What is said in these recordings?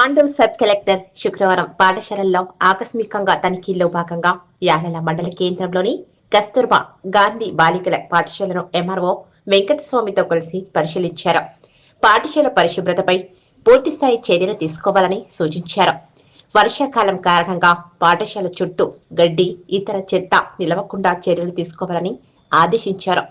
Tandur sub collector శుక్రవారం పాఠశాలల్లో ఆకస్మికంగా తనిఖీల్లో భాగంగా యానల మండల కేంద్రంలోని కస్తూర్బా గాంధీ బాలికల పాఠశాలను ఎంఆర్ఓ వెంకటస్వామితో కలిసి పరిశీలించారు. పాఠశాల పరిశుభ్రతపై పూర్తిస్థాయి చర్యలు తీసుకోవాలని సూచించారు. వర్షాకాలం కారణంగా పాఠశాల చుట్టూ గడ్డి ఇతర చెత్త నిలవకుండా చర్యలు తీసుకోవాలని ఆదేశించారు.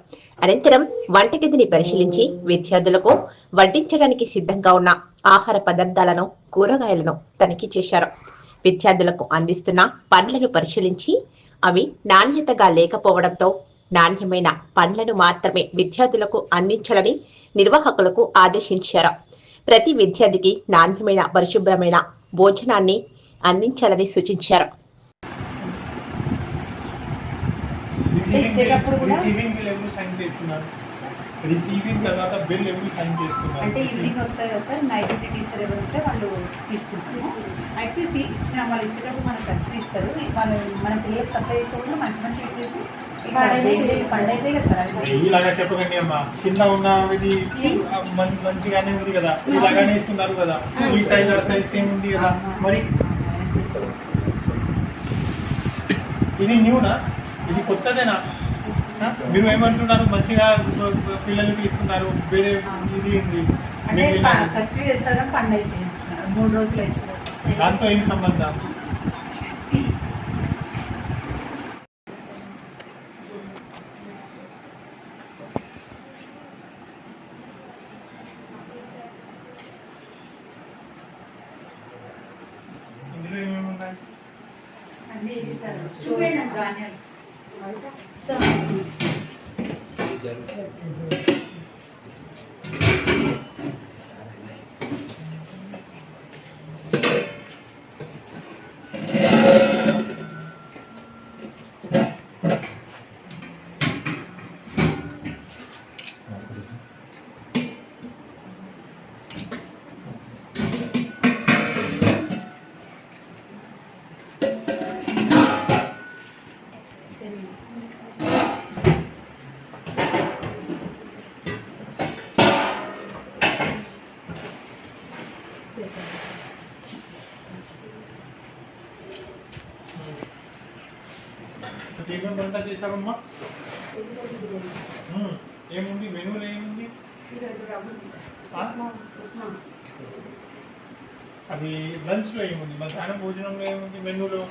అనంతరం వంటగదిని పరిశీలించి విద్యార్థులకు వడ్డించడానికి సిద్ధంగా ఉన్న ఆహార పదార్థాలను కూరగాయలను తనిఖీ చేశారు. విద్యార్థులకు అందిస్తున్న పండ్లను పరిశీలించి అవి నాణ్యతగా లేకపోవడంతో నాణ్యమైన పండ్లను మాత్రమే విద్యార్థులకు అందించాలని నిర్వాహకులకు ఆదేశించారు. ప్రతి విద్యార్థికి నాణ్యమైన పరిశుభ్రమైన భోజనాన్ని అందించాలని సూచించారు. ఇచ్చేటప్పుడు కూడా- రిసీవింగ్ బిల్ ఎవరు సైన్ చేస్తున్నారు రిసీవింగ్ తర్వాత బిల్ ఎవరు సైన్ చేస్తున్నారు అంటే ఈవినింగ్ వస్తాయి కదా సార్ నైట్ టీచర్ ఎవరు ఉంటే వాళ్ళు తీసుకుంటారు అయితే ఇచ్చిన వాళ్ళు ఇచ్చేటప్పుడు మనకు ఖర్చు ఇస్తారు వాళ్ళు మన పిల్లలకు సప్లై చేసేటప్పుడు మంచి మంచి ఇచ్చేసి ఇలాగా చెప్పకండి అమ్మా కింద ఉన్న ఇది మంచిగానే ఉంది కదా ఇలాగానే ఇస్తున్నారు కదా ఈ సైజ్ ఆ సైజ్ సేమ్ ఉంది కదా మరి ఇది న్యూనా ఇది కొత్తదేనా? మీరు ఏమంటున్నారు? మంచిగా పిల్లలకి ఇస్తున్నారు వేరే ఇది ఖర్చు చేస్తారు కానీ పండు అయితే అంటున్నారు. మూడు రోజులు దాంతో ఏం సంబంధం? ఇందులో ఏమేమి ఉన్నాయి? స్టూడెంట్ ధాన్యాలు ज़रूर ఏమేమి వంట చేశావమ్మా? ఏముంది? మెనూలు ఏముంది? అది లంచ్లో ఏముంది? మధ్యాహ్నం భోజనంలో ఏముంది? మెనూలో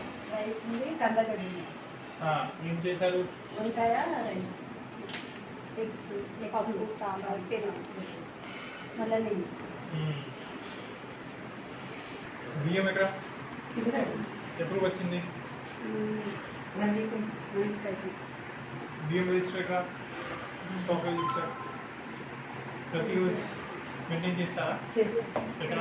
ఏం చేశారు? వంకాయ ఎగ్స్ పప్పు సాంబార్ పెరుగు. మళ్ళీ నెయ్యి. మ్మ్. బియ్యం ఎక్కడ? ఎప్పుడు వచ్చింది? బియ్యం రిజిస్టర్ ఎక్కడ? Stock register. ప్రతిరోజు మెయింటైన్ చేస్తారా? ఎక్కడ?